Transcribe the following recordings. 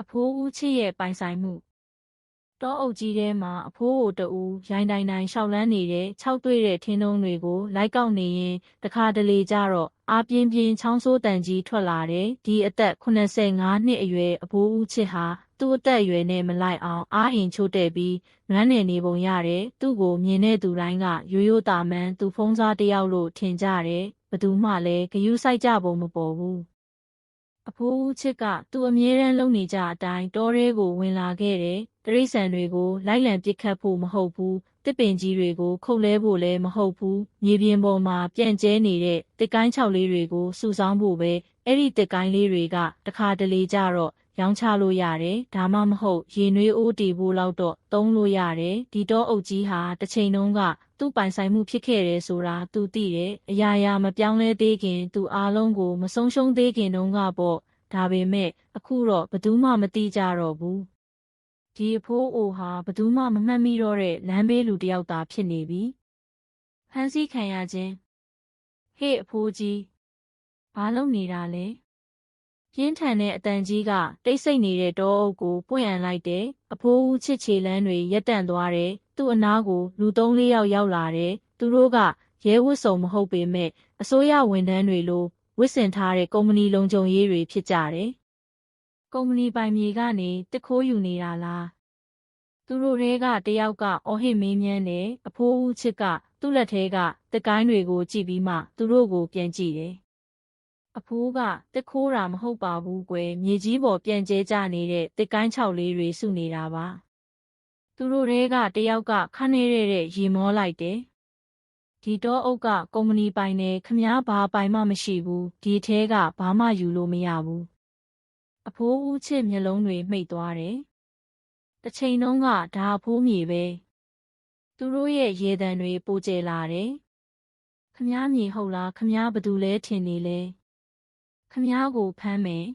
အဖိုးဦးချစ်ရဲ့ပိုင်ဆိုင်မှုတောအုပ်ကြီးထဲမှာအဖိုးကိုတူရိုင်းတိုင်းတိုင်းရှောက်လန်းနေတဲ့ခြောက်သွေ့တဲ့ထင်းတုံးတွေကိုလိုက်ကောက်နေရင်တခါတလေကျတော့အားပြင်းပြင်းချောင်းဆိုးတန်ကြီးထွက်လာတယ်ဒီအသက်85နှစ်အရွယ်အဖိုးဦးချစ်ဟာသူ့အသက်အရွယ်နဲ့မလိုက်အောင်အားအင်ချို့တဲ့ပြီးနွမ်းနယ်နေပုံရတယ်သူ့ကိုမြင်တဲ့သူတိုင်းကရိုးရိုးတာမန်သူဖုံးစားတယောက်လို့ထင်ကြတယ်ဘသူမှလည်းဂယုစိုက်ကြပုံမပေါ်ဘူး အဖိုးဦးချစ်ကသူ့အမြဲတမ်းလုပ်နေကြအတိုင်းတောထဲကိုဝင်လာခဲ့တယ်။တရိษံတွေကိုလိုက်လံပစ်ခတ်ဖို့မဟုတ်ဘူး။တစ်ပင်ကြီးတွေကိုခုတ်လဲဖို့လည်းမဟုတ်ဘူး။မြေပြင်ပေါ်မှာပြန့်ကျဲနေတဲ့တစ်ကိုင်းချောက်လေးတွေကိုစုဆောင်းဖို့ပဲအဲ့ဒီတစ်ကိုင်းလေးတွေကတခါတလေကြတော့ ရောင်းချလို့ရတယ်။ဒါမှမဟုတ်ရေနွေးအိုးတီဖို့လောက်တော့သုံးလို့ရတယ်။ဒီတော့အုပ်ကြီးဟာတစ်ချိန်လုံးကသူ့ပိုင်ဆိုင်မှုဖြစ်ခဲ့တယ်ဆိုတာသူသိတယ်။အရာရာမပြောင်းလဲသေးခင်သူအားလုံးကိုမဆုံးရှုံးသေးခင်တုန်းကပေါ့။ဒါပေမဲ့အခုတော့ဘယ်သူမှမသိကြတော့ဘူး။ဒီအဖိုးအိုဟာဘယ်သူမှမမှတ်မိတော့တဲ့လမ်းဘေးလူတစ်ယောက်သာဖြစ်နေပြီ။ဖန်ဆီးခံရခြင်းဟေ့အဖိုးကြီးဘာလုပ်နေတာလဲ။ ပြင်းထန်တဲ့အတန်ကြီးကတိတ်ဆိတ်နေတဲ့တောအုပ်ကိုပွင့်အံလိုက်တယ်။အဖိုးဦးချစ်ချေလန်းတွေရက်တန့်သွားတယ်။သူ့အနားကိုလူသုံးလေးယောက်ရောက်လာတယ်။သူတို့ကရဲဝတ်စုံမဟုတ်ပေမဲ့အစိုးရဝန်ထမ်းတွေလိုဝစ်စင်ထားတဲ့ကုမ္ပဏီလုံခြုံရေးတွေဖြစ်ကြတယ်။ကုမ္ပဏီပိုင်မြေကနေတစ်ခိုးယူနေတာလား။သူတို့တွေကတယောက်ကအော်ဟစ်မင်းမြန်းတယ်အဖိုးဦးချစ်ကသူ့လက်ထဲကတက်ကိုင်းတွေကိုကြည့်ပြီးမှသူတို့ကိုပြန်ကြည့်တယ်။ အဖိုးကတစ်ခိုးတာမဟုတ်ပါဘူးကွယ်မြေကြီးပေါ်ပြန်ကျဲကြနေတဲ့တက်ကိုင်းချောက်လေးတွေစုနေတာပါ။သူတို့တွေကတယောက်ကခန်းနေတဲ့ရေမောလိုက်တယ်။ဒီတော့အုပ်ကကုမ္ပဏီပိုင်နေခမားဘာပိုင်မှမရှိဘူးဒီထဲကဘာမှယူလို့မရဘူးအဖိုးဦးချစ်မျက်လုံးတွေမှိတ်သွားတယ်တစ်ချိန်လုံးကဒါအဖိုးမြေပဲသူတို့ရဲ့ရေတံတွေပိုကျလာတယ်ခမားမြေဟုတ်လားခမားဘသူလဲထင်နေလဲ ခမားကိုဖမ်းမယ်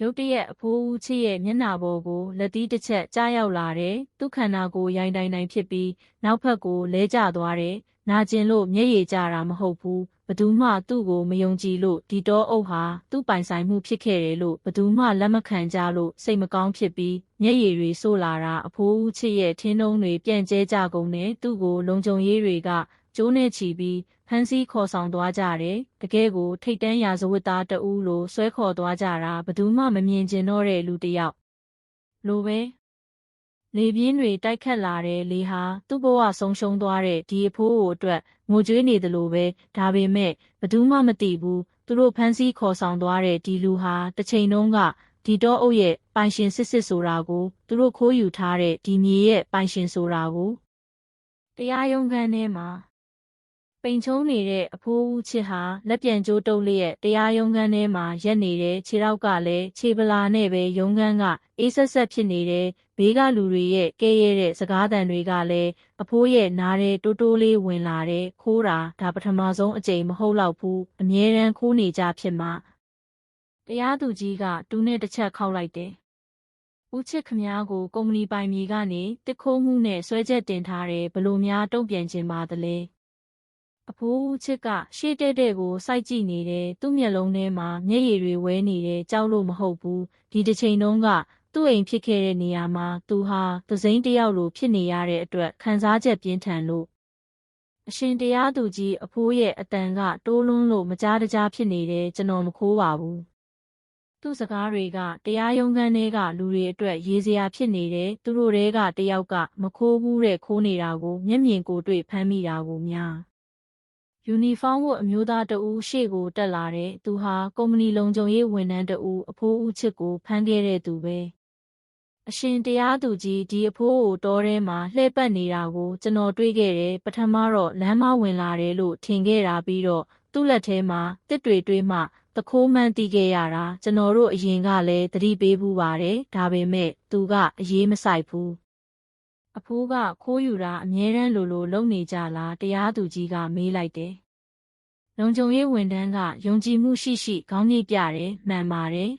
ရုတ်တရက်အဖိုးဦးချစ်ရဲ့မျက်နှာပေါ်ကိုလက်သီးတစ်ချက်ကြားရောက်လာတယ်သူ့ခန္ဓာကိုယ်ရိုင်းတိုင်းတိုင်းဖြစ်ပြီးနောက်ဖက်ကိုလဲကျသွားတယ်နာကျင်လို့မျက်ရည်ကျတာမဟုတ်ဘူးဘသူမှသူ့ကိုမယုံကြည်လို့ဒီတော့အုပ်ဟာသူ့ပိုင်ဆိုင်မှုဖြစ်ခဲ့တယ်လို့ဘသူမှလက်မခံကြလို့စိတ်မကောင်းဖြစ်ပြီးမျက်ရည်တွေဆိုးလာတာအဖိုးဦးချစ်ရဲ့ထင်းနှုံးတွေပြန့်ကျဲကြကုန်တယ်သူ့ကိုလုံခြုံရေးတွေကကျိုးနဲ့ချီပြီး ဖမ်းဆီးခေါ်ဆောင်သွားကြတယ်တကယ်ကိုထိတ်တန်းရာဇဝတ်သားတဦးလိုဆွဲခေါ်သွားကြတာဘသူမှမမြင်ကျင်တော့တဲ့လူတစ်ယောက်လိုပဲလေပြင်းတွေတိုက်ခတ်လာတဲ့လေဟာသူ့ဘဝဆုံးရှုံးသွားတဲ့ဒီအဖိုးကိုအတွက်ငိုကြွေးနေသလိုပဲဒါပေမဲ့ဘသူမှမသိဘူးသူတို့ဖမ်းဆီးခေါ်ဆောင်သွားတဲ့ဒီလူဟာတစ်ချိန်လုံးကဒီတော့အုပ်ရဲ့ပိုင်ရှင်စစ်စစ်ဆိုတာကိုသူတို့ခိုးယူထားတဲ့ဒီမြေရဲ့ပိုင်ရှင်ဆိုတာကိုတရားရုံးခန်းထဲမှာ ပိန်ချုံးနေတဲ့အဖိုးဦးချစ်ဟာလက်ပြန်ကျိုးတုပ်လျက်တရားရုံးခန်းထဲမှာရက်နေတဲ့ခြေထောက်ကလည်းခြေပလာနဲ့ပဲရုံးခန်းကအေးဆက်ဆက်ဖြစ်နေတဲ့ဘေးကလူတွေရဲ့ကဲရဲတဲ့စကားသံတွေကလည်းအဖိုးရဲ့နားတဲ့တိုးတိုးလေးဝင်လာတဲ့ခိုးတာဒါပထမဆုံးအကြိမ်မဟုတ်တော့ဘူးအမြဲတမ်းခိုးနေကြဖြစ်မှာတရားသူကြီးကတူးနဲ့တစ်ချက်ခောက်လိုက်တယ်ဦးချစ်ခမားကိုကုမ္ပဏီပိုင်မြေကနေတစ်ခိုးမှုနဲ့ဆွဲချက်တင်ထားတယ်ဘလို့များတုံ့ပြန်ခြင်းပါသလဲ အဖိုးဦးချစ်ကရှေ့တဲ့တဲ့ကိုစိုက်ကြည့်နေတယ်သူ့မျက်လုံးထဲမှာမျက်ရည်တွေဝဲနေတယ်ကြောက်လို့မဟုတ်ဘူးဒီတစ်ချိန်လုံးကသူ့အိမ်ဖြစ်ခဲ့တဲ့နေရာမှာသူဟာသစိမ်းတယောက်လိုဖြစ်နေရတဲ့အတွက်ခံစားချက်ပြင်းထန်လို့အရှင်တရားသူကြီးအဖိုးရဲ့အတန်ကတိုးလွန်းလို့မကြားတကြားဖြစ်နေတယ်ကျွန်တော်မခိုးပါဘူးသူ့စကားတွေကတရားရုံးခန်းထဲကလူတွေအတွက်ရေးစရာဖြစ်နေတယ်သူတို့တွေကတယောက်ကမခိုးဘူးတဲ့ခိုးနေတာကိုမျက်မြင်ကိုတွေ့ဖမ်းမိတာကိုများ ယူနီဖောင်းဝတ်အမျိုးသားတဦးရှေ့ကိုတက်လာတဲ့သူဟာကုမ္ပဏီလုံခြုံရေးဝန်ထမ်းတဦးအဖိုးဦးချစ်ကိုဖမ်းခဲ့တဲ့သူပဲအရှင်တရားသူကြီးဒီအဖိုးကိုတောထဲမှာလှည့်ပတ်နေတာကိုကျွန်တော်တွေ့ခဲ့တယ်ပထမတော့လမ်းမဝင်လာတယ်လို့ထင်ခဲ့တာပြီးတော့သူ့လက်ထဲမှာတစ်တွေတွေးမှတခိုးမှန်းတီးခဲ့ရတာကျွန်တော်တို့အရင်ကလည်းသတိပေးဘူးပါတယ်ဒါပေမဲ့သူကအရေးမဆိုင်ဘူး အဖိုးကခိုးယူတာအမြဲတမ်းလိုလိုလုပ်နေကြလားတရားသူကြီးကမေးလိုက်တယ်လုံခြုံရေးဝန်ထမ်းကယုံကြည်မှုရှိရှိခေါင်းညိတ်ပြတယ်မှန်ပါတယ်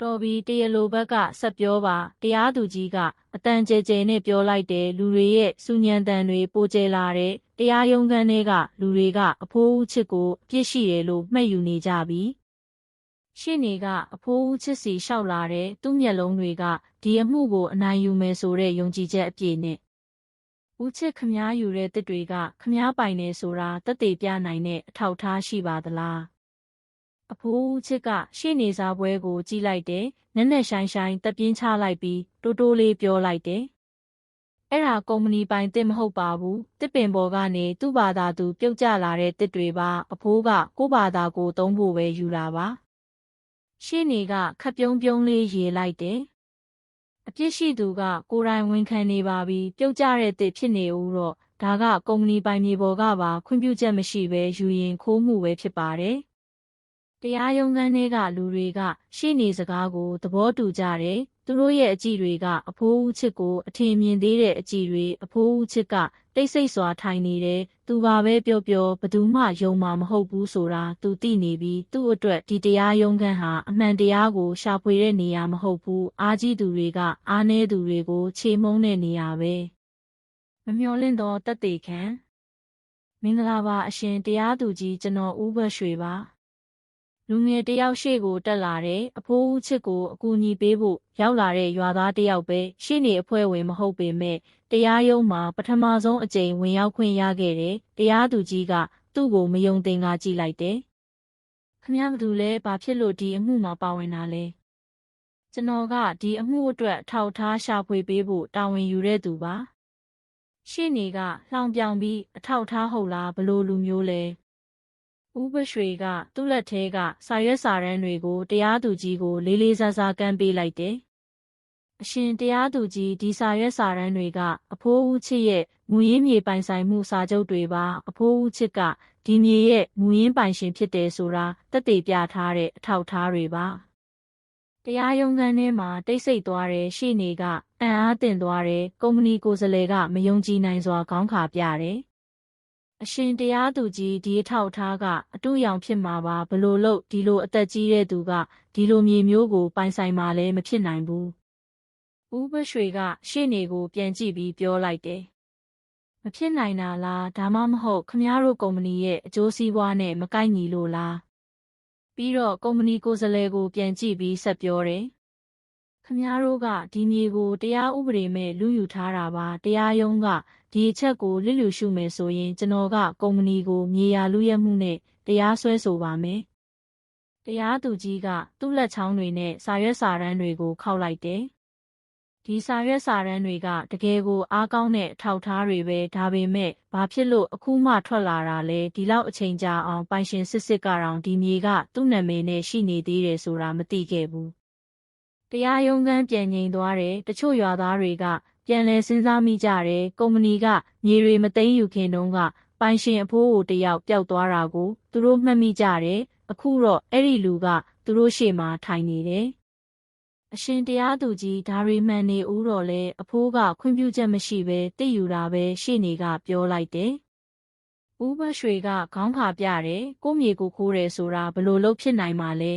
တော်ပြီတရလိုဘက်ကဆက်ပြောပါတရားသူကြီးကအတန်ကြဲကြဲနဲ့ပြောလိုက်တယ်လူတွေရဲ့စူညံတန်တွေပိုကျဲလာတဲ့တရားရုံးခန်းထဲကလူတွေကအဖိုးဦးချစ်ကိုအပြစ်ရှိတယ်လို့မှတ်ယူနေကြပြီရှေ့နေကအဖိုးဦးချစ်စီလျှောက်လာတဲ့သူ့မျက်လုံးတွေက ဒီအမှုကိုအနိုင်ယူမယ်ဆိုတဲ့ယုံကြည်ချက်အပြည့်နဲ့ဦးချစ်ခမားယူတဲ့တစ်တွေကခမားပိုင်နေဆိုတာတက်သေးပြနိုင်တဲ့အထောက်အထားရှိပါသလားအဖိုးဦးချစ်ကရှေ့နေစားပွဲကိုကြည့်လိုက်တယ်နက်နက်ရှိုင်းရှိုင်းတက်ပြင်းချလိုက်ပြီးတိုးတိုးလေးပြောလိုက်တယ်အဲ့ဒါကုမ္ပဏီပိုင်တစ်မဟုတ်ပါဘူးတစ်ပင်ပေါ်ကနေသူ့ဘာသာသူပြုတ်ကျလာတဲ့တစ်တွေပါအဖိုးကကို့ဘာသာကိုသုံးဖို့ပဲယူလာပါရှေ့နေကခပ်ပြုံးပြုံးလေးရေလိုက်တယ် အပြစ်ရှိသူက ကိုယ်တိုင်ဝန်ခံနေပါပြီပြုတ်ကျတဲ့တစ်ဖြစ်နေဦးတော့ဒါကကုမ္ပဏီပိုင်မြေပေါ်ကပါခွင့်ပြုချက်မရှိဘဲယူရင်ခိုးမှုပဲဖြစ်ပါတယ်တရားရုံးခန်းထဲကလူတွေက ရှေ့နေစကားကိုသဘောတူကြတယ် သူတို့ရဲ့အကြည့်တွေက အဖိုးဦးချစ်ကို အထင်မြင်သေးတဲ့အကြည့်တွေအဖိုးဦးချစ်ကတိတ်ဆိတ်စွာထိုင်နေတယ်သူပါပဲပြောပြောဘသူမှယုံမှာမဟုတ်ဘူးဆိုတာသူသိနေပြီးသူ့အတွက်ဒီတရားရုံးခန်းဟာအမှန်တရားကိုရှာဖွေတဲ့နေရာမဟုတ်ဘူးအားကြီးသူတွေကအားနည်းသူတွေကိုခြေမုံတဲ့နေရာပဲမမျော်လင့်သောတက်သေးခံမင်္ဂလာပါအရှင်တရားသူကြီးကျွန်တော်ဦးဘရွှေပါ လူငယ်တယောက်ရှေ့ကိုတက်လာတဲ့အဖိုးဦးချစ်ကိုအကူအညီပေးဖို့ရောက်လာတဲ့ရွာသားတယောက်ပဲရှေ့နေအဖွဲ့ဝင်မဟုတ်ပေမဲ့တရားရုံးမှာပထမဆုံးအကြိမ်ဝင်ရောက်ခွင့်ရခဲ့တယ်တရားသူကြီးကသူ့ကိုမယုံသင်ကကြည့်လိုက်တယ်ခမည်းတော်လဲဘာဖြစ်လို့ဒီအမှုမှာပါဝင်တာလဲကျွန်တော်ကဒီအမှုအတွက်ထောက်ထားရှာဖွေပေးဖို့တာဝန်ယူတဲ့သူပါရှေ့နေကလှောင်ပြောင်ပြီးအထောက်ထားဟုတ်လားဘလို့လူမျိုးလဲ ဦးပရွှေကသူ့လက်ထဲကစာရွက်စာတမ်းတွေကိုတရားသူကြီးကိုလေးလေးစားစားကမ်းပေးလိုက်တယ်။အရှင်တရားသူကြီးဒီစာရွက်စာတမ်းတွေကအဖိုးဦးချစ်ရဲ့မူရင်းမြေပိုင်ဆိုင်မှုစာချုပ်တွေပါအဖိုးဦးချစ်ကဒီမြေရဲ့မူရင်းပိုင်ရှင်ဖြစ်တယ်ဆိုတာသက်သေပြထားတဲ့အထောက်အထားတွေပါ။တရားရုံးခန်းထဲမှာတိတ်ဆိတ်သွားတဲ့ရှေ့နေကအံ့အားသင့်သွားတဲ့ကုမ္ပဏီကိုယ်စားလှယ်ကမယုံကြည်နိုင်စွာခေါင်းခါပြတယ်။ အရှင်တရားသူကြီးဒီအထောက်ထားကအတူရောင်ဖြစ်မှာပါဘလို့လို့ဒီလိုအသက်ကြီးတဲ့သူကဒီလိုမြေမျိုးကိုပိုင်ဆိုင်မှလည်းမဖြစ်နိုင်ဘူးဦးဘရွှေကရှေ့နေကိုပြန်ကြည့်ပြီးပြောလိုက်တယ်မဖြစ်နိုင်တာလားဒါမှမဟုတ်ခမားတို့ကုမ္ပဏီရဲ့အကျိုးစီးပွားနဲ့မကိုက်ညီလို့လားပြီးတော့ကုမ္ပဏီကိုယ်စားလှယ်ကိုပြန်ကြည့်ပြီးဆက်ပြောတယ်ခမားတို့ကဒီမြေကိုတရားဥပဒေမဲ့လူယူထားတာပါတရားရုံးက ဒီအချက်ကိုလစ်လျူရှုမယ်ဆိုရင်ကျွန်တော်ကကုမ္ပဏီကိုမြေယာလူရဲမှုနဲ့တရားစွဲဆိုပါမယ်။တရားသူကြီးကသူ့လက်ချောင်းတွေနဲ့စာရွက်စာတမ်းတွေကိုခောက်လိုက်တယ်။ဒီစာရွက်စာတမ်းတွေကတကယ်ကိုအားကောင်းတဲ့အထောက်ထားတွေပဲဒါပေမဲ့ဘာဖြစ်လို့အခုမှထွက်လာတာလဲဒီလောက်အချိန်ကြာအောင်ပိုင်ရှင်စစ်စစ်ကတော့ဒီမြေကသူ့နာမည်နဲ့ရှိနေသေးတယ်ဆိုတာမသိခဲ့ဘူး။တရားရုံးခန်းပြန်ငိန်သွားတယ်တချို့ရွာသားတွေက ပြန်လည်စဉ်းစားမိကြတယ်ကုမ္ပဏီကမြေတွေမသိမ်းယူခင်တုန်းကပိုင်ရှင်အဖိုးကိုတယောက်ပျောက်သွားတာကိုသူတို့မှတ်မိကြတယ်အခုတော့အဲ့ဒီလူကသူတို့ရှေ့မှာထိုင်နေတယ်အရှင်တရားသူကြီးဒါရီမှန်နေဦးတော့လဲအဖိုးကခွင့်ပြုချက်မရှိဘဲတည်ယူတာပဲရှေ့နေကပြောလိုက်တယ်ဦးဘရွှေကခေါင်းခါပြတယ်ကိုမြေကိုခိုးတယ်ဆိုတာဘလို့လို့ဖြစ်နိုင်မှာလဲ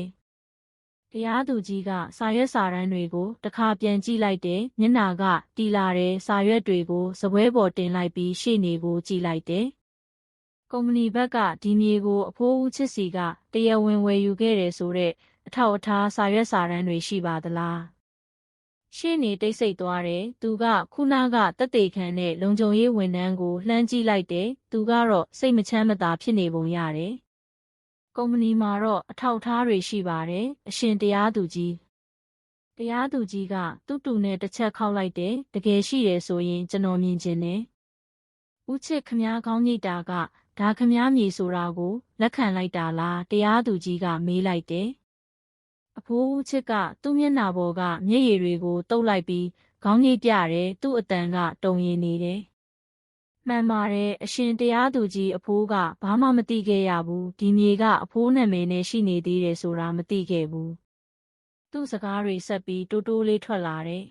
တရားသူကြီးကစာရွက်စာတမ်းတွေကိုတခါပြန်ကြည့်လိုက်တယ်မျက်နာကတီလာတဲ့စာရွက်တွေကိုစပွဲပေါ်တင်လိုက်ပြီးရှေ့နေကိုကြည့်လိုက်တယ်ကုမ္ပဏီဘက်ကဒီမြေကိုအဖိုးဦးချစ်စီကတရားဝင်ဝယ်ယူခဲ့တယ်ဆိုတဲ့အထောက်အထားစာရွက်စာတမ်းတွေရှိပါသလားရှင်းနေတိတ်ဆိတ်သွားတယ်သူကခုနကတက်တေခံတဲ့လုံခြုံရေးဝန်ထမ်းကိုလှမ်းကြည့်လိုက်တယ်သူကတော့စိတ်မချမ်းမသာဖြစ်နေပုံရတယ် ကုမ္ပဏီမှာတော့အထောက်အထားတွေရှိပါတယ်အရှင်တရားသူကြီးတရားသူကြီးကသူ့တူနဲ့တစ်ချက်ခောက်လိုက်တယ်တကယ်ရှိတယ်ဆိုရင်ကျွန်တော်မြင်ချင်တယ်ဦးချစ်ခမားကောင်းညိတာကဒါခမားမြေဆိုတာကိုလက်ခံလိုက်တာလားတရားသူကြီးကမေးလိုက်တယ်အဖိုးဦးချစ်ကသူ့မျက်နှာပေါ်ကမျက်ရည်တွေကိုတုပ်လိုက်ပြီးခေါင်းညိပြတယ်သူ့အတန်ကတုံရင်နေတယ် မှန်ပါတယ်အရှင်တရားသူကြီးအဖိုးကဘာမှမသိခဲ့ရဘူးဒီမြေကအဖိုးနာမည်နဲ့ရှိနေသေးတယ်ဆိုတာမသိခဲ့ဘူးသူ့စကားတွေဆက်ပြီးတိုးတိုးလေးထွက်လာတယ်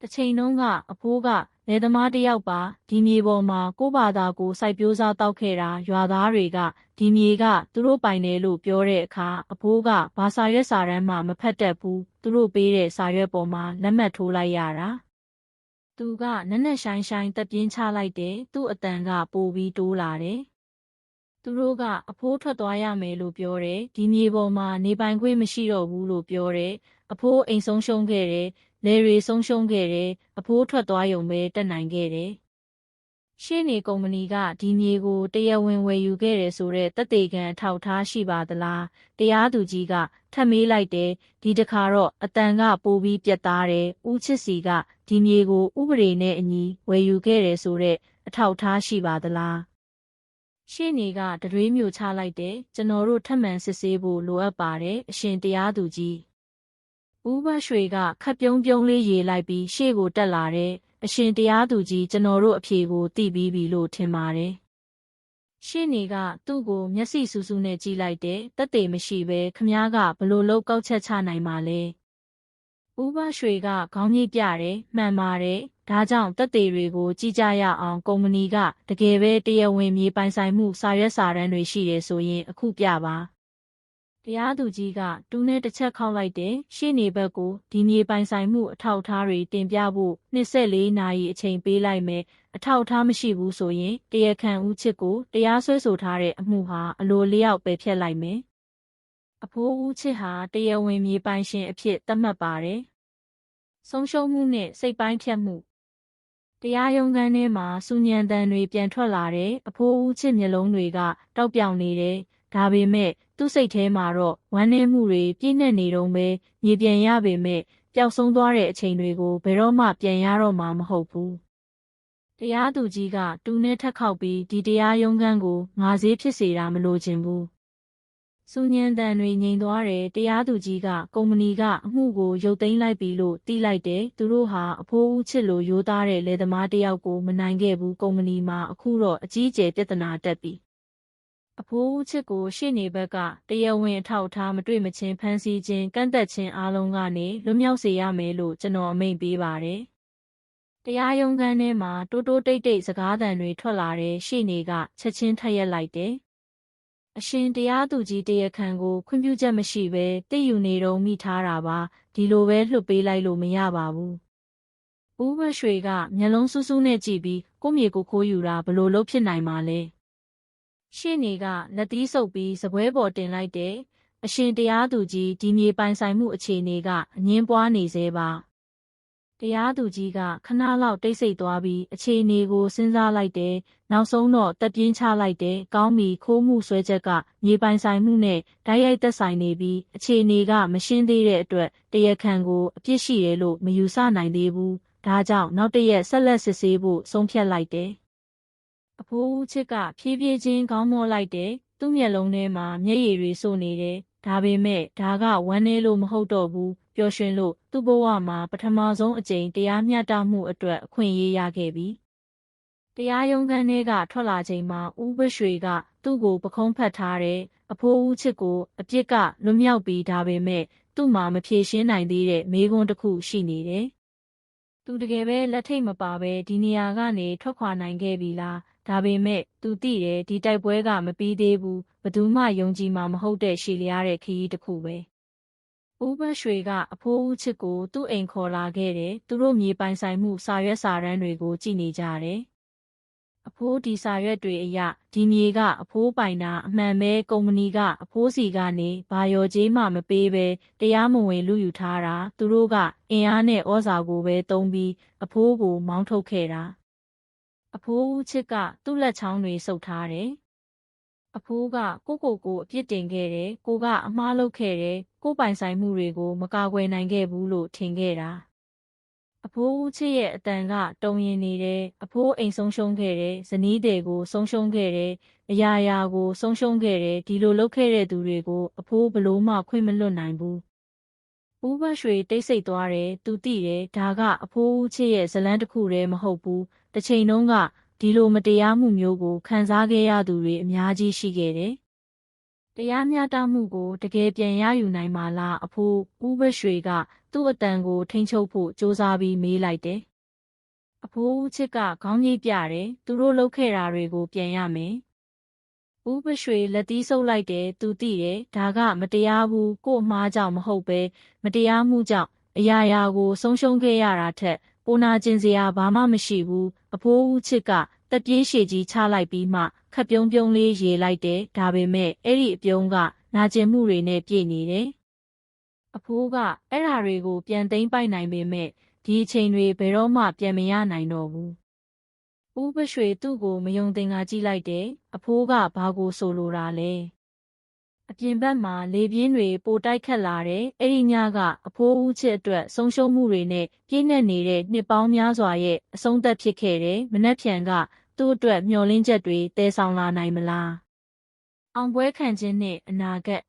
တစ်ချိန်လုံးကအဖိုးကလယ်သမားတယောက်ပါဒီမြေပေါ်မှာကိုဘာသာကိုစိုက်ပျိုးစားတောက်ခဲ့တာရွာသားတွေကဒီမြေကသူတို့ပိုင်တယ်လို့ပြောတဲ့အခါအဖိုးကဘာစာရွက်စာတမ်းမှမဖတ်တတ်ဘူးသူတို့ပေးတဲ့စာရွက်ပေါ်မှာလက်မှတ်ထိုးလိုက်ရတာ သူကနက်နက်ရှိုင်းရှိုင်းတက်ပြင်းချလိုက်တယ်သူ့အတန်ကပိုပြီးတိုးလာတယ်သူတို့ကအဖိုးထွက်သွားရမယ်လို့ပြောတယ်ဒီမြေပေါ်မှာနေပိုင်ခွင့်မရှိတော့ဘူးလို့ပြောတယ်အဖိုးအိမ်ဆုံးရှုံးခဲ့တယ်လယ်တွေဆုံးရှုံးခဲ့တယ်အဖိုးထွက်သွားရုံပဲတက်နိုင်ခဲ့တယ် ရှင်းနေကုမ္ပဏီကဒီမြေကိုတရားဝင်ဝယ်ယူခဲ့တယ်ဆိုတဲ့သက်သေခံအထောက်အထားရှိပါသလားတရားသူကြီးကထပ်မေးလိုက်တယ်ဒီတခါတော့အတန်ကပိုပြီးပြတ်သားတယ်ဦးချစ်စီကဒီမြေကိုဥပဒေနဲ့အညီဝယ်ယူခဲ့တယ်ဆိုတဲ့အထောက်အထားရှိပါသလားရှင်းနေကတရွေးမျိုးချလိုက်တယ်ကျွန်တော်တို့ထပ်မံစစ်ဆေးဖို့လိုအပ်ပါတယ်အရှင်တရားသူကြီးဦးဘရွှေကခပ်ပြုံးပြုံးလေးရေလိုက်ပြီးရှေ့ကိုတက်လာတဲ့ အရှင်တရားသူကြီးကျွန်တော်တို့အဖြေကိုသိပြီးပြီလို့ထင်ပါတယ်။ရှင်းနေကသူ့ကိုမျက်စိစူးစူးနဲ့ကြည့်လိုက်တဲ့တက်တေမရှိပဲခမားကဘလို့လောက်ကောက်ချက်ချနိုင်မှာလဲ။ဦးဘရွှေကခေါင်းကြီးပြတယ်မှန်ပါတယ်။ဒါကြောင့်တက်တေတွေကိုကြည့်ကြရအောင်ကုမ္ပဏီကတကယ်ပဲတရားဝင်မြေပိုင်ဆိုင်မှုစာရွက်စာတမ်းတွေရှိတယ်ဆိုရင်အခုပြပါ။ တရားသူကြီးကတူးနဲ့တစ်ချက်ခောက်လိုက်တယ်ရှေ့နေဘက်ကိုဒီမြေပိုင်ဆိုင်မှုအထောက်အထားတွေတင်ပြဖို့24နာရီအချိန်ပေးလိုက်မယ်အထောက်အထားမရှိဘူးဆိုရင်တရားခံဦးချစ်ကိုတရားစွဲဆိုထားတဲ့အမှုဟာအလိုလျောက်ပဲဖြတ်လိုက်မယ်အဖိုးဦးချစ်ဟာတရားဝင်မြေပိုင်ရှင်အဖြစ်သတ်မှတ်ပါတယ်ဆုံးရှုံးမှုနဲ့စိတ်ပိုင်းဖြတ်မှုတရားရုံးခန်းထဲမှာစူညံတန်တွေပြန်ထွက်လာတဲ့အဖိုးဦးချစ်မျက်လုံးတွေကတောက်ပြောင်နေတယ် ဒါပေမဲ့သူ့စိတ်ထဲမှာတော့ဝမ်းနည်းမှုတွေပြည့်နှက်နေတော့ပဲမြေပြန်ရပေမဲ့ပျောက်ဆုံးသွားတဲ့အချိန်တွေကိုဘယ်တော့မှပြန်ရတော့မှာမဟုတ်ဘူးတရားသူကြီးကတူနဲ့ထက်ခောက်ပြီးဒီတရားရုံးခန်းကိုငါဈေးဖြစ်စေတာမလိုချင်ဘူးစူညံတန်တွေငြိမ်သွားတယ်တရားသူကြီးကကုမ္ပဏီကအမှုကိုရုပ်သိမ်းလိုက်ပြီလို့တီးလိုက်တယ်သူတို့ဟာအဖိုးဦးချစ်လိုရိုးသားတဲ့လယ်သမားတယောက်ကိုမနိုင်ခဲ့ဘူးကုမ္ပဏီမှာအခုတော့အကြီးအကျယ်ပြဿနာတက်ပြီ အဖိုးဦးချစ်ကိုရှေ့နေဘက်ကတရားဝင်အထောက်အထားမတွေ့မချင်းဖမ်းဆီးခြင်းကန့်သက်ခြင်းအားလုံးကနေလွတ်မြောက်စေရမယ်လို့ကျွန်တော်အမိန့်ပေးပါတယ်။တရားရုံးခန်းထဲမှာတိုးတိုးတိတ်တိတ်စကားသံတွေထွက်လာတဲ့ရှေ့နေကချက်ချင်းထက်ရက်လိုက်တယ်။အရှင်တရားသူကြီးတရားခံကိုခွင့်ပြုချက်မရှိဘဲတည်ယူနေတော့မိထားတာပါဒီလိုပဲလွှတ်ပေးလိုက်လို့မရပါဘူး။ဦးဘရွှေကမျက်လုံးစူးစူးနဲ့ကြည့်ပြီးကိုမြေကိုခိုးယူတာဘလို့လုပ်ဖြစ်နိုင်မှာလဲ။ ရှေ့နေကလက်သီးဆုပ်ပြီးစပွဲပေါ်တင်လိုက်တယ်။အရှင်တရားသူကြီးဒီမြေပိုင်ဆိုင်မှုအခြေအနေကအငင်းပွားနေသေးပါ။တရားသူကြီးကခဏလောက်တိတ်ဆိတ်သွားပြီးအခြေအနေကိုစဉ်းစားလိုက်တယ်။နောက်ဆုံးတော့တက်ပြင်းချလိုက်တယ်။ကောင်းပြီခိုးမှုဆွဲချက်ကမြေပိုင်ဆိုင်မှုနဲ့ဓာတ်ရိုက်သက်ဆိုင်နေပြီးအခြေအနေကမရှင်းသေးတဲ့အတွက်တရားခံကိုအပြစ်ရှိတယ်လို့မယူဆနိုင်သေးဘူး။ဒါကြောင့်နောက်တရက်ဆက်လက်စစ်ဆေးဖို့ဆုံးဖြတ်လိုက်တယ်။ အဖိုးဦးချစ်ကဖြည်းဖြည်းချင်းခေါင်းမော့လိုက်တယ်သူ့မျက်လုံးထဲမှာမျက်ရည်တွေစိုးနေတယ်ဒါပေမဲ့ဒါကဝမ်းနည်းလို့မဟုတ်တော့ဘူးပျော်ရွှင်လို့သူ့ဘဝမှာပထမဆုံးအကြိမ်တရားမျှတမှုအတွက်အခွင့်အရေးရခဲ့ပြီတရားရုံးခန်းထဲကထွက်လာချိန်မှာဦးဘရွှေကသူ့ကိုပခုံးဖတ်ထားတယ်အဖိုးဦးချစ်ကိုအပြစ်ကလွတ်မြောက်ပြီးဒါပေမဲ့သူ့မှာမဖြေရှင်းနိုင်သေးတဲ့မေးခွန်းတစ်ခုရှိနေတယ်သူတကယ်ပဲလက်ထိတ်မပါပဲဒီနေရာကနေထွက်ခွာနိုင်ခဲ့ပြီလား ဒါပေမဲ့သူသိတယ်ဒီတိုက်ပွဲကမပြီးသေးဘူးဘသူမှယုံကြည်မှာမဟုတ်တဲ့ရှည်လျားတဲ့ခရီးတစ်ခုပဲဦးဘရွှေကအဖိုးဦးချစ်ကိုသူ့အိမ်ခေါ်လာခဲ့တယ်သူတို့မြေပိုင်ဆိုင်မှုစာရွက်စာတမ်းတွေကိုကြည့်နေကြတယ်အဖိုးဒီစာရွက်တွေအရဒီမြေကအဖိုးပိုင်တာအမှန်ပဲကုမ္ပဏီကအဖိုးစီကနေဘာရော်ကြေးမှမပေးပဲတရားမဝင်လူယူထားတာသူတို့ကအင်အားနဲ့ဩဇာကိုပဲတုံးပြီးအဖိုးကိုမောင်းထုတ်ခဲ့တာ အဖိုးဦးချစ်ကသူ့လက်ချောင်းတွေဆုပ်ထားတယ်။အဖိုးကကိုကိုကိုအပြစ်တင်ခဲ့တယ်။ကိုကအမှားလုပ်ခဲ့တယ်။ကိုပိုင်ဆိုင်မှုတွေကိုမကာကွယ်နိုင်ခဲ့ဘူးလို့ထင်ခဲ့တာ။အဖိုးဦးချစ်ရဲ့အတန်ကတုံရင်နေတယ်။အဖိုးအိမ်ဆုံးရှုံးခဲ့တယ်။ဇနီးတွေကိုဆုံးရှုံးခဲ့တယ်။အရာရာကိုဆုံးရှုံးခဲ့တယ်။ဒီလိုလုပ်ခဲ့တဲ့သူတွေကိုအဖိုးဘလို့မှခွင့်မလွတ်နိုင်ဘူး။ဦးဘရွှေတိတ်ဆိတ်သွားတယ်သူသိတယ်ဒါကအဖိုးဦးချစ်ရဲ့ဇလန်းတစ်ခုတည်းမဟုတ်ဘူး တစ်ချိန်လုံးကဒီလိုမတရားမှုမျိုးကိုခံစားခဲ့ရသူတွေအများကြီးရှိခဲ့တယ်။တရားမျှတမှုကိုတကယ်ပြန်ရယူနိုင်မှာလားအဖိုးဦးဘရွှေကသူ့အတန်ကိုထိန်းချုပ်ဖို့စူးစမ်းပြီးမေးလိုက်တယ်။အဖိုးဦးချစ်ကခေါင်းကြီးပြတယ်သူတို့လုပ်ခဲ့တာတွေကိုပြန်ရမယ်။ဦးပရွှေလက်သီးဆုပ်လိုက်တယ်သူသိတယ်ဒါကမတရားဘူးကို့အမားကြောင့်မဟုတ်ပဲမတရားမှုကြောင့်အရာရာကိုဆုံးရှုံးခဲ့ရတာထက်ပိုနာကျင်စရာဘာမှမရှိဘူး အဖိုးဦးချစ်ကတက်ပြေးရှည်ကြီးချလိုက်ပြီးမှခခပ်ပြုံးပြုံးလေးရေလိုက်တယ်ဒါပေမဲ့အဲ့ဒီအပြုံးကနာကျင်မှုတွေနဲ့ပြည့်နေတယ်အဖိုးကအဲ့ဓာတွေကိုပြန်သိမ်းပိုက်နိုင်ပေမဲ့ဒီအချိန်တွေဘယ်တော့မှပြန်မရနိုင်တော့ဘူးဦးပရွှေသူ့ကိုမယုံသင်္ကာကြည့်လိုက်တယ်အဖိုးကဘာကိုဆိုလိုတာလဲ အပြင်ဘက်မှာလေပြင်းတွေပိုတိုက်ခတ်လာတယ်အဲ့ဒီညကအဖိုးဦးချစ်အတွက်ဆုံးရှုံးမှုတွေနဲ့ပြည့်နှက်နေတဲ့နှစ်ပေါင်းများစွာရဲ့အဆုံးသက်ဖြစ်ခဲ့တယ်မနှက်ဖြန်ကသူ့အတွက်မျှော်လင့်ချက်တွေတည်ဆောင်လာနိုင်မလားအောင်ပွဲခံခြင်းနဲ့အနာဂတ်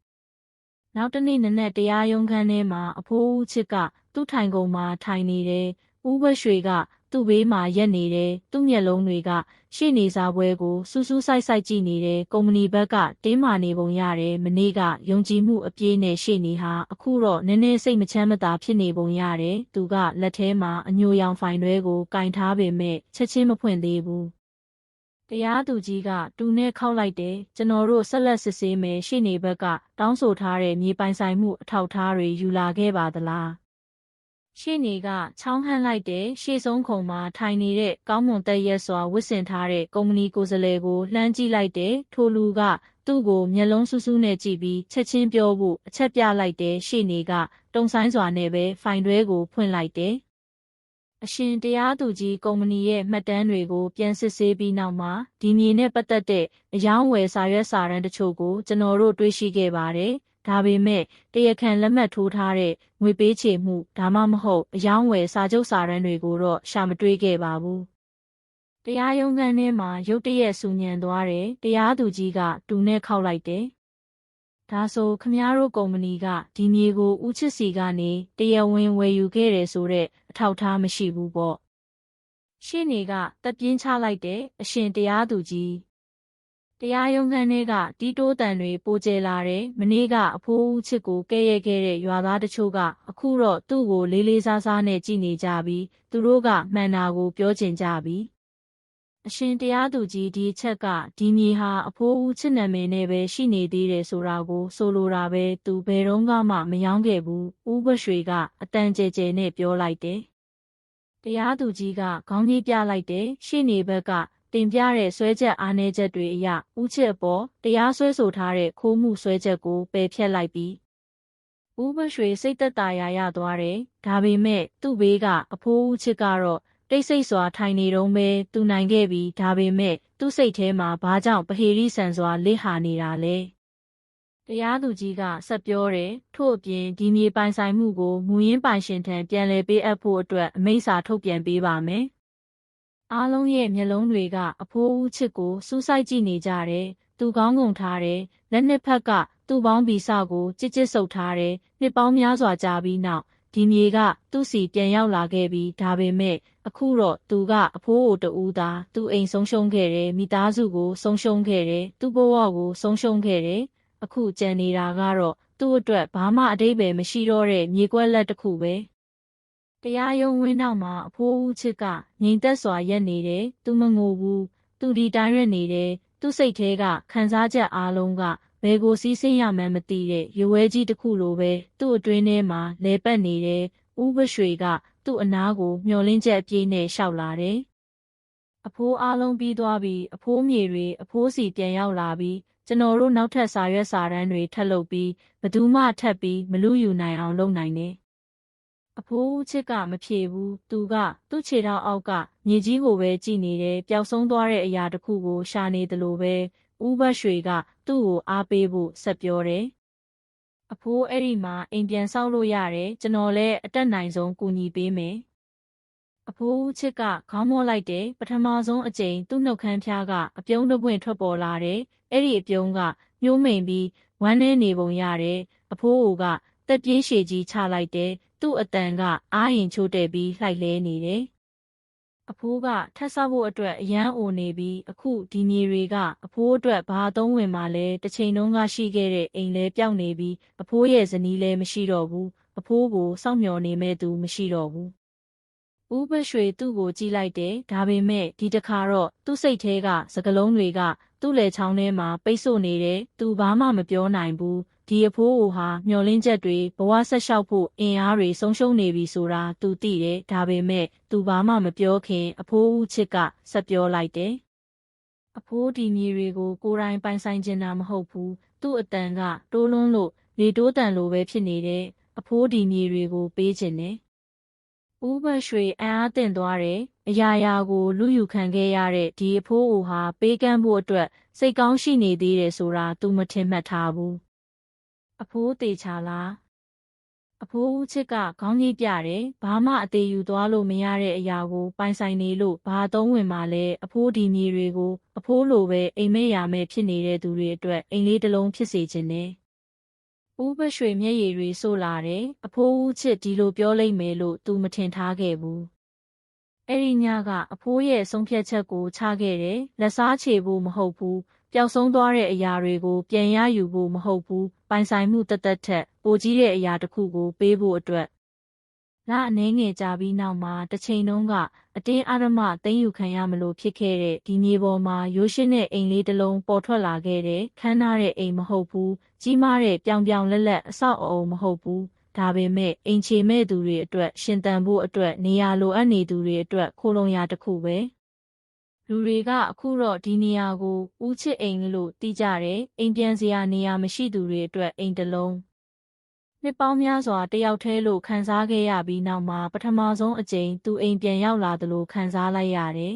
နောက်တစ်နေ့နနက်တရားရုံးခန်းထဲမှာအဖိုးဦးချစ်ကသူ့ထိုင်ကုန်မှာထိုင်နေတယ်ဦးဘရွှေက သူ့ဘေးမှာရက်နေတယ်သူ့မျက်လုံးတွေကရှေ့နေစားပွဲကိုစူးစူးဆိုင်ဆိုင်ကြည့်နေတယ်ကုမ္ပဏီဘက်ကတင်းမာနေပုံရတယ်မနေ့ကယုံကြည်မှုအပြည့်နဲ့ရှေ့နေဟာအခုတော့နည်းနည်းစိတ်မချမ်းမသာဖြစ်နေပုံရတယ်သူကလက်ထဲမှာအညိုရောင်ဖိုင်တွေကိုကင်ထားပေမဲ့ချက်ချင်းမဖွင့်သေးဘူးတရားသူကြီးကတူနဲ့ခောက်လိုက်တယ်ကျွန်တော်တို့ဆက်လက်စစ်ဆေးမယ်ရှေ့နေဘက်ကတောင်းဆိုထားတဲ့မြေပိုင်ဆိုင်မှုအထောက်အထားတွေယူလာခဲ့ပါသလား ရှေ့နေကချောင်းဟန်းလိုက်တဲ့ရှေ့ဆုံးခုံမှာထိုင်နေတဲ့ကောင်းမွန်တက်ရက်စွာဝတ်ဆင်ထားတဲ့ကုမ္ပဏီကိုယ်စားလှယ်ကိုလှမ်းကြည့်လိုက်တဲ့ထိုလူကသူ့ကိုမျက်လုံးစူးစူးနဲ့ကြည့်ပြီးချက်ချင်းပြောဖို့အချက်ပြလိုက်တဲ့ရှေ့နေကတုံဆိုင်စွာနဲ့ပဲဖိုင်တွဲကိုဖွင့်လိုက်တယ်အရှင်တရားသူကြီးကုမ္ပဏီရဲ့မှတ်တမ်းတွေကိုပြန်စစ်ဆေးပြီးနောက်မှာဒီမြေနဲ့ပတ်သက်တဲ့အယောင်းဝယ်စာရွက်စာတမ်းတချို့ကိုကျွန်တော်တို့တွေ့ရှိခဲ့ပါတယ်။ ဒါပေမဲ့တရားခံလက်မှတ်ထိုးထားတဲ့ငွေပေးချေမှုဒါမှမဟုတ်အယောင်းဝယ်စာချုပ်စာတမ်းတွေကိုတော့ရှာမတွေ့ခဲ့ပါဘူး။တရားရုံးခန်းထဲမှာရုတ်တရက်ဆူညံသွားတယ်။တရားသူကြီးကတူနဲ့ခောက်လိုက်တယ်။ဒါဆိုခမားတို့ကုမ္ပဏီကဒီမြေကိုဦးချစ်စီကနေတရားဝင်ဝယ်ယူခဲ့တယ်ဆိုတဲ့အထောက်ထားမရှိဘူးပေါ့ရှင်းနေကတက်ပြင်းချလိုက်တဲ့အရှင်တရားသူကြီး တရားရုံးခန်းထဲကတီးတိုးတန်တွေပိုကျဲလာတယ်မနေ့ကအဖိုးဦးချစ်ကိုကဲရဲခဲ့တဲ့ရွာသားတချို့ကအခုတော့သူ့ကိုလေးလေးစားစားနဲ့ကြည်နေကြပြီးသူတို့ကမှန်တာကိုပြောချင်ကြပြီအရှင်တရားသူကြီးဒီအချက်ကဒီမြေဟာအဖိုးဦးချစ်နာမည်နဲ့ပဲရှိနေသေးတယ်ဆိုတာကို ဆိုလိုတာပဲသူဘယ်တော့မှမယောင်းခဲ့ဘူးဦးဘရွှေကအတန်ကျဲကျဲနဲ့ပြောလိုက်တယ်တရားသူကြီးကခေါင်းကြီးပြလိုက်တယ်ရှေ့နေဘက်က တင်ပြတဲ့ဆွဲချက်အားနည်းချက်တွေအရဦးချစ်ပေါ်တရားစွဲဆိုထားတဲ့ခိုးမှုဆွဲချက်ကိုပယ်ဖျက်လိုက်ပြီးဦးဘရွှေစိတ်သက်သာရရသွားတယ်ဒါပေမဲ့သူ့ဘေးကအဖိုးဦးချစ်ကတော့တိတ်ဆိတ်စွာထိုင်နေတော့မဲသူနိုင်ခဲ့ပြီးဒါပေမဲ့သူ့စိတ်ထဲမှာဘာကြောင့်ပဟေရိဆန်စွာလစ်ဟာနေတာလဲတရားသူကြီးကဆက်ပြောတယ်ထို့အပြင်ဒီမြေပိုင်ဆိုင်မှုကိုမူရင်းပိုင်ရှင်ထံပြန်လည်ပေးအပ်ဖို့အတွက်အမိန့်စာထုတ်ပြန်ပေးပါမယ် အားလုံးရဲ့မျက်လုံးတွေကအဖိုးဦးချစ်ကိုစူးစိုက်ကြည့်နေကြတယ်သူကောင်းကုန်ထားတယ်လက်နှစ်ဖက်ကသူ့ပေါင်းဗီစကိုကြစ်ကြစ်ဆုပ်ထားတယ်နှစ်ပေါင်းများစွာကြာပြီးနောက်ဒီမြေကသူ့စီပြန်ရောက်လာခဲ့ပြီးဒါပေမဲ့အခုတော့သူကအဖိုးကိုတူတာသူ့အိမ်ဆုံးရှုံးခဲ့တယ်မိသားစုကိုဆုံးရှုံးခဲ့တယ်သူ့ဘဝကိုဆုံးရှုံးခဲ့တယ်အခုကြံနေတာကတော့သူ့အတွက်ဘာမှအတိတ်ပဲမရှိတော့တဲ့မြေကွက်လက်တစ်ခုပဲ တရားရုံးဝင်းနောက်မှာအဖိုးဦးချစ်ကငြိမ်သက်စွာရက်နေတယ်သူမငိုဘူးသူဒီတိုင်းရက်နေတယ်သူ့စိတ်ထဲကခံစားချက်အားလုံးကဘယ်ကိုစီးဆင်းရမှန်းမသိတဲ့ရွယ်ကြီးတစ်ခုလိုပဲသူ့အတွင်းထဲမှာလဲပတ်နေတယ်။ဦးဘရွှေကသူ့အနားကိုမျောလင်းချက်အပြည့်နဲ့ရှောက်လာတယ်။အဖိုးအားလုံးပြီးသွားပြီးအဖိုးမြေတွေအဖိုးစီပြန်ရောက်လာပြီးကျွန်တော်တို့နောက်ထပ်စာရွက်စာတမ်းတွေထပ်လုပ်ပြီးဘသူမှထပ်ပြီးမလူယူနိုင်အောင်လုပ်နိုင်တယ်။ အဖိုးချစ်ကမဖြေဘူးသူက သူ့ခြေထောက်အောက်ကမြေကြီးကိုပဲကြည့်နေတယ်ပျောက်ဆုံးသွားတဲ့အရာတစ်ခုကိုရှာနေတယ်လို့ပဲဦးဘတ်ရွှေက သူ့ကိုအားပေးဖို့ဆက်ပြောတယ်။အဖိုးအဲ့ဒီမှာအိမ်ပြန်ဆောက်လို့ရတယ်ကျွန်တော်လည်းအတက်နိုင်ဆုံးကူညီပေးမယ်။အဖိုးချစ်ကခေါင်းမောလိုက်တယ်ပထမဆုံးအကြိမ်သူ့နှုတ်ခမ်းဖျားကအပြုံးတစ်ပွင့်ထွက်ပေါ်လာတယ်။အဲ့ဒီအပြုံးကမျိုးမိန်ပြီးဝမ်းနေနေပုံရတယ်။အဖိုးကတက်ပြေးရှည်ကြီးချလိုက်တယ်။ သူ့အတန်ကအားရင်ချိုးတဲ့ပြီးလှိုက်လဲနေတယ်။အဖိုးကထပ်ဆောက်ဖို့အတွက်အရန်အိုနေပြီးအခုဒီမြေတွေကအဖိုးအတွက်ဘာသုံးဝင်မှလဲတစ်ချိန်လုံးကရှိခဲ့တဲ့အိမ်လဲပြောက်နေပြီးအဖိုးရဲ့ဇနီးလဲမရှိတော့ဘူးအဖိုးကိုစောင့်မျှော်နေမဲ့သူမရှိတော့ဘူးဦးဘရွှေသူ့ကိုကြည့်လိုက်တယ်ဒါပေမဲ့ဒီတခါတော့သူ့စိတ်ထဲကစကလုံးတွေကသူ့လေချောင်းထဲမှာပိတ်ဆို့နေတယ်သူဘာမှမပြောနိုင်ဘူး ဒီအဖိုးအိုဟာမျောလင်းချက်တွေဘဝဆက်လျှောက်ဖို့အင်အားတွေဆုံးရှုံးနေပြီဆိုတာသူသိတယ်ဒါပေမဲ့သူဘာမှမပြောခင် အဖိုးဦးချစ်ကဆက်ပြောလိုက်တယ်အဖိုးဒီမြေတွေကိုကိုယ်တိုင်ပိုင်ဆိုင်ကျင်တာမဟုတ်ဘူးသူ့အတန်ကတိုးလွန်းလို့လေတိုးတန်လိုပဲဖြစ်နေတယ်အဖိုးဒီမြေတွေကိုပေးခြင်းနဲ့ဦးဘရွှေအံအားတင်သွားတယ်အရာရာကိုလူယူခံခဲ့ရတဲ့ဒီအဖိုးအိုဟာပေးကမ်းဖို့အတွက်စိတ်ကောင်းရှိနေသေးတယ်ဆိုတာသူမထင်မှတ်ထားဘူး အဖိုးသေးချာလားအဖိုးဦးချစ်ကခေါင်းကြီးပြတယ်ဘာမှအသေးယူသွားလို့မရတဲ့အရာကို ပိုင်ဆိုင်နေလို့ဘာသုံးဝင်မှလဲအဖိုးဒီမြေတွေကို အဖိုးလိုပဲအိမ်မက်ရမယ်ဖြစ်နေတဲ့သူတွေအတွက်အိမ်လေးတစ်လုံးဖြစ်စေခြင်းနဲ့ဦးဘရွှေမျက်ရည်တွေဆို့လာတယ်အဖိုးဦးချစ်ဒီလိုပြောလိုက်မယ်လို့သူမထင်ထားခဲ့ဘူးအဲ့ဒီညကအဖိုးရဲ့ဆုံးဖြတ်ချက်ကိုချခဲ့တယ်လက်စားချေဖို့မဟုတ်ဘူး ပျောက်ဆုံးသွားတဲ့အရာတွေကိုပြန်ရယူဖို့မဟုတ်ဘူးပိုင်ဆိုင်မှုတသက်ထက်ပိုကြီးတဲ့အရာတစ်ခုကိုပေးဖို့အတွက်လအနေငယ်ကြာပြီးနောက်မှာတစ်ချိန်တုန်းကအတင်းအဓမ္မသိမ်းယူခံရမလို့ဖြစ်ခဲ့တဲ့ဒီမြေပေါ်မှာရိုးရှင်းတဲ့အိမ်လေးတစ်လုံးပေါ်ထွက်လာခဲ့တဲ့ခမ်းနားတဲ့အိမ်မဟုတ်ဘူးကြီးမားတဲ့ပြောင်ပြောင်လက်လက်အဆောက်အအုံမဟုတ်ဘူးဒါပေမဲ့အိမ်ချေမဲ့သူတွေအတွက်ရှင်သန်ဖို့အတွက်နေရာလိုအပ်နေသူတွေအတွက်ခိုးလုံရတစ်ခုပဲ လူတွေကအခုတော့ဒီနေရာကိုဦးချစ်အိမ်လို့သိကြတယ်အိမ်ပြန်စရာနေရာမရှိသူတွေအတွက်အိမ်တစ်လုံးနှစ်ပေါင်းများစွာတယောက်တည်းလို့ခံစားခဲ့ရပြီးနောက်မှာပထမဆုံးအကြိမ်သူအိမ်ပြန်ရောက်လာသလိုခံစားလိုက်ရတယ်